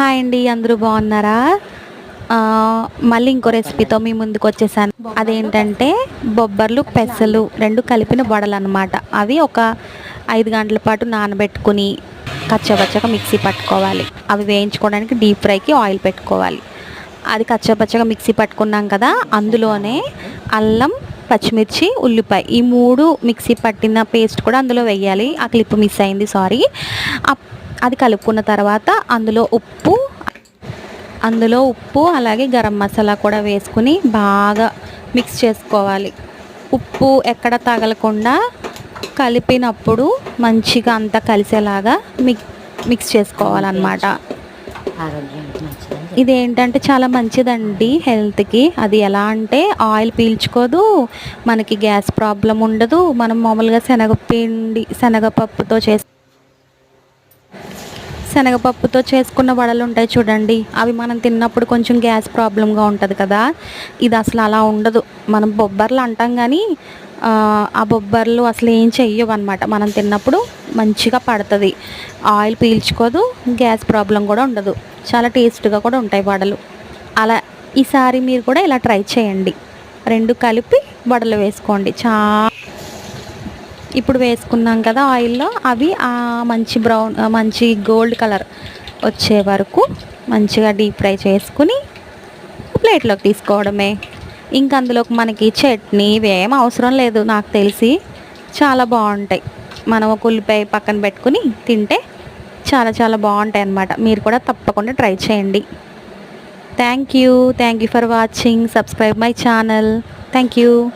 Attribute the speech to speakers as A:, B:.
A: Hi అండి అందరూ బాగున్నారా? మళ్ళీ ఇంకో రెసిపీతో మీ ముందుకు వచ్చేసాను. అదేంటంటే బొబ్బర్లు పెసలు రెండు కలిపిన వడలు అనమాట అవి ఒక ఐదు గంటల పాటు నానబెట్టుకుని కచ్చపచ్చగా మిక్సీ పట్టుకోవాలి. అవి వేయించుకోవడానికి డీప్ ఫ్రైకి ఆయిల్ పెట్టుకోవాలి. అది కచ్చపచ్చగా మిక్సీ పట్టుకున్నాం కదా అందులోనే అల్లం పచ్చిమిర్చి ఉల్లిపాయ ఈ మూడు మిక్సీ పట్టిన పేస్ట్ కూడా అందులో వేయాలి. ఆ క్లిప్ మిస్ అయింది సారీ. అది కలుపుకున్న తర్వాత అందులో ఉప్పు అందులో ఉప్పు అలాగే గరం మసాలా కూడా వేసుకుని బాగా మిక్స్ చేసుకోవాలి. ఉప్పు ఎక్కడ తగలకుండా కలిపినప్పుడు మంచిగా అంతా కలిసేలాగా మిక్ మిక్స్ చేసుకోవాలన్నమాట. ఇదేంటంటే చాలా మంచిదండి హెల్త్కి. అది ఎలా అంటే ఆయిల్ పీల్చుకోదు మనకి గ్యాస్ ప్రాబ్లం ఉండదు. మనం మామూలుగా శనగపిండి శనగపప్పుతో చేసి శనగపప్పుతో చేసుకున్న వడలు ఉంటాయి చూడండి. అవి మనం తిన్నప్పుడు కొంచెం గ్యాస్ ప్రాబ్లంగా ఉంటుంది కదా. ఇది అసలు అలా ఉండదు. మనం బొబ్బర్లు అంటాం కానీ ఆ, బొబ్బర్లు అసలు ఏం చెయ్యవు అనమాట మనం తిన్నప్పుడు మంచిగా పడుతుంది. ఆయిల్ పీల్చుకోదు గ్యాస్ ప్రాబ్లం కూడా ఉండదు. చాలా టేస్ట్గా కూడా ఉంటాయి వడలు. అలా ఈసారి మీరు కూడా ఇలా ట్రై చేయండి. రెండు కలిపి వడలు వేసుకోండి. చాలా ఇప్పుడు వేసుకున్నాం కదా ఆయిల్లో అవి మంచి బ్రౌన్ మంచి గోల్డ్ కలర్ వచ్చే వరకు మంచిగా డీప్ ఫ్రై చేసుకుని ప్లేట్లోకి తీసుకోవడమే. ఇంకా అందులోకి మనకి చట్నీ ఇవేం అవసరం లేదు నాకు తెలిసి. చాలా బాగుంటాయి. మనం ఒక ఉల్లిపాయ పక్కన పెట్టుకుని తింటే చాలా చాలా బాగుంటాయి అన్నమాట. మీరు కూడా తప్పకుండా ట్రై చేయండి. Thank you. Thank you for watching. Subscribe my channel. Thank you.